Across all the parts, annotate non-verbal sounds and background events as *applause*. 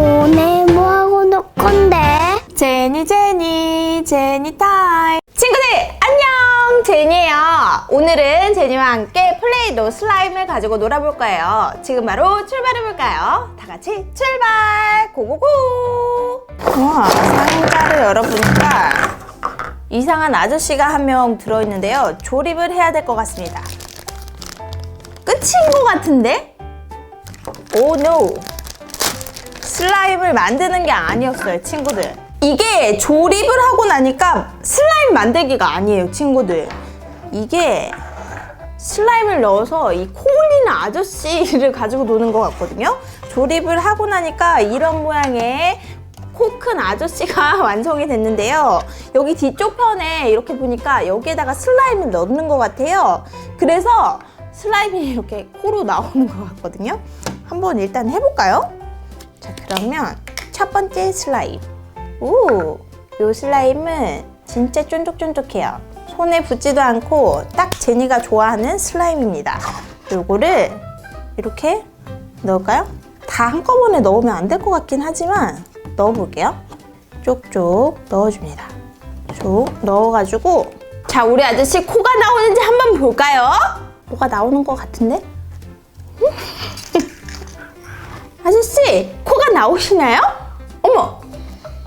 오늘 뭐하고 놀 건데? 제니 제니 제니 타임. 친구들 안녕! 제니예요. 오늘은 제니와 함께 플레이도 슬라임을 가지고 놀아볼 거예요. 지금 바로 출발해 볼까요? 다 같이 출발! 고고고! 우와 상자를 열어보니까 이상한 아저씨가 한 명 들어있는데요. 조립을 해야 될 것 같습니다. 끝인 것 같은데? 오 노 슬라임을 만드는 게 아니었어요, 친구들. 이게 조립을 하고 나니까 슬라임 만들기가 아니에요, 친구들. 이게 슬라임을 넣어서 이 코 올리는 아저씨를 *laughs* 가지고 노는 것 같거든요. 조립을 하고 나니까 이런 모양의 코 큰 아저씨가 *laughs* 완성이 됐는데요. 여기 뒤쪽 편에 이렇게 보니까 여기에다가 슬라임을 넣는 것 같아요. 그래서 슬라임이 *laughs* 이렇게 코로 나오는 것 같거든요. 한번 일단 해볼까요? 자, 그러면 첫 번째 슬라임. 오, 요 슬라임은 진짜 쫀득쫀득해요. 손에 붙지도 않고 딱 제니가 좋아하는 슬라임입니다. 요거를 이렇게 넣을까요? 다 한꺼번에 넣으면 안 될 것 같긴 하지만 넣어볼게요. 쪽쪽 넣어줍니다. 쭉 넣어가지고 자, 우리 아저씨 코가 나오는지 한번 볼까요? 뭐가 나오는 것 같은데? *laughs* 아저씨 나오시나요? 어머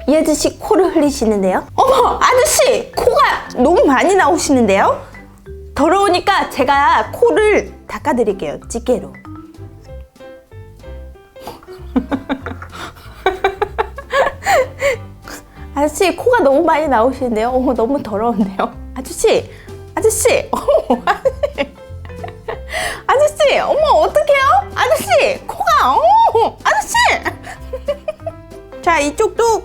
이 아저씨 코를 흘리시는데요? 어머 아저씨 코가 너무 많이 나오시는데요? 더러우니까 제가 코를 닦아드릴게요 집게로 *laughs* 아저씨 코가 너무 많이 나오시는데요? 어머 너무 더러운데요? 아저씨 아저씨 어머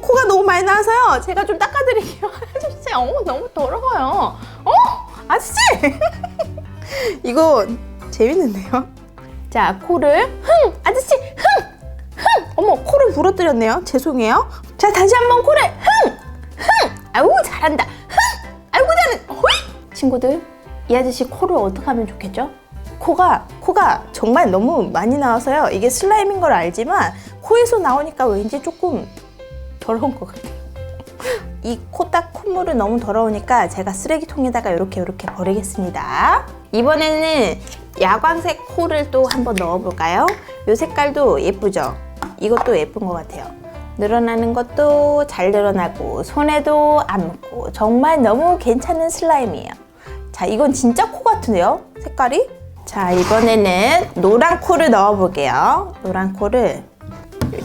코가 너무 많이 나와서요. 제가 좀 닦아드릴게요. *laughs* 아저씨, 어머 너무 더러워요. 어, 아저씨. *laughs* 이거 재밌는데요? 자, 코를 흥, 아저씨, 흥, 흥. 어머, 코를 부러뜨렸네요. 죄송해요. 자, 다시 한번 코를 흥, 흥. 아우 잘한다. 흥, 아이고 잘한. 호이. 친구들, 이 아저씨 코를 어떻게 하면 좋겠죠? 코가 코가 정말 너무 많이 나와서요. 이게 슬라임인 걸 알지만 코에서 나오니까 왠지 조금 더러운 것 같아요. 이 코딱 콧물은 너무 더러우니까 제가 쓰레기통에다가 이렇게 이렇게 버리겠습니다. 이번에는 야광색 코를 또 한번 넣어볼까요? 이 색깔도 예쁘죠? 이것도 예쁜 것 같아요. 늘어나는 것도 잘 늘어나고 손에도 안 묻고 정말 너무 괜찮은 슬라임이에요. 자, 이건 진짜 코 같은데요? 색깔이? 자, 이번에는 노란 코를 넣어볼게요. 노란 코를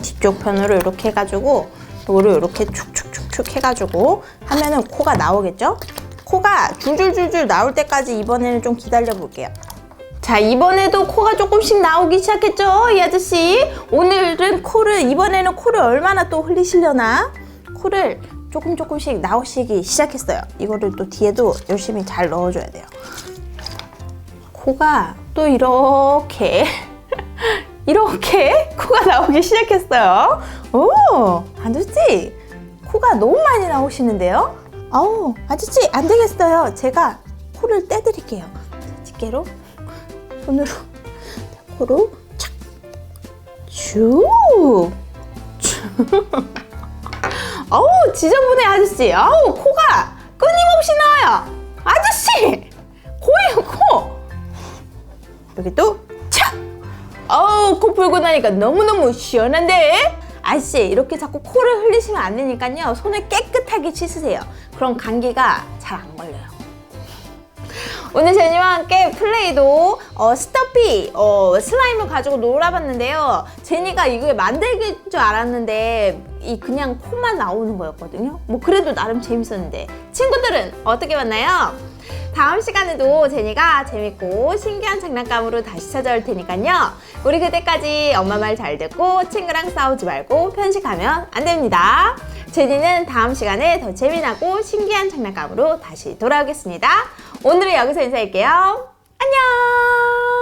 뒤쪽 편으로 이렇게 해가지고 노를 이렇게 축축축축 해가지고 하면은 코가 나오겠죠? 코가 줄줄줄줄 나올 때까지 이번에는 좀 기다려 볼게요. 자, 이번에도 코가 조금씩 나오기 시작했죠? 이 아저씨. 오늘은 코를, 이번에는 코를 얼마나 또 흘리시려나? 코를 조금 조금씩 나오시기 시작했어요. 이거를 또 뒤에도 열심히 잘 넣어줘야 돼요. 코가 또 이렇게 이렇게 *laughs* 코가 나오기 시작했어요. 오, 아저씨 코가 너무 많이 나오시는데요. 아우, 아저씨 안 되겠어요. 제가 코를 떼드릴게요. 집게로 손으로 코로 착, 쭉, 쭉. *laughs* 아우 지저분해 아저씨. 아우 코가 끊임없이 나와요. 아저씨 코예요 코. 여기 또 착! 어우 코 풀고 나니까 너무너무 시원한데? 아저씨 이렇게 자꾸 코를 흘리시면 안 되니까요. 손을 깨끗하게 씻으세요. 그럼 감기가 잘 안 걸려요. 오늘 제니와 함께 플레이도 어, 스터피 어, 슬라임을 가지고 놀아봤는데요. 제니가 이걸 만들기인 줄 알았는데 이 그냥 코만 나오는 거였거든요. 뭐 그래도 나름 재밌었는데. 친구들은 어떻게 봤나요? 다음 시간에도 제니가 재밌고 신기한 장난감으로 다시 찾아올 테니까요. 우리 그때까지 엄마 말 잘 듣고 친구랑 싸우지 말고 편식하면 안 됩니다. 제니는 다음 시간에 더 재미나고 신기한 장난감으로 다시 돌아오겠습니다. 오늘은 여기서 인사할게요. 안녕!